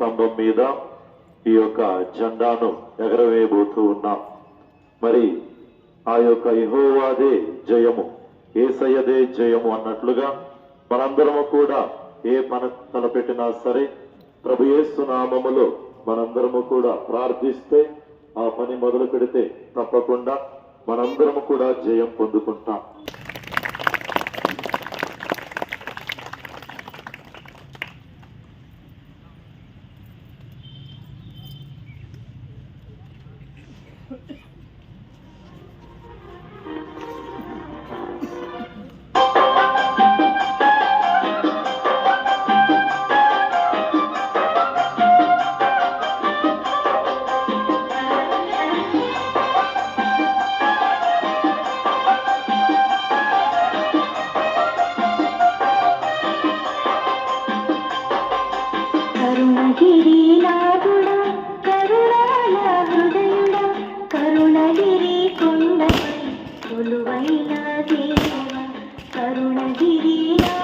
స్తంభం మీద ఈ యొక్క జెండాను ఎగరవేయబోతూ ఉన్నాం. మరి ఆ యొక్క ఇహోవాదే జయము ఏసయ్యదే జయము అన్నట్లుగా మనందరము కూడా ఏ పని తలపెట్టినా సరే ప్రభు యేసు నామములో మనందరము కూడా ప్రార్థిస్తే ఆ పని మొదలు పెడితే తప్పకుండా మనందరము కూడా జయం పొందుకుంటాం. గిరినాథుడా కరుణాల హృదయుడా కరుణగిరి కొండపై కొలువైన దేవుడా కరుణగిరినా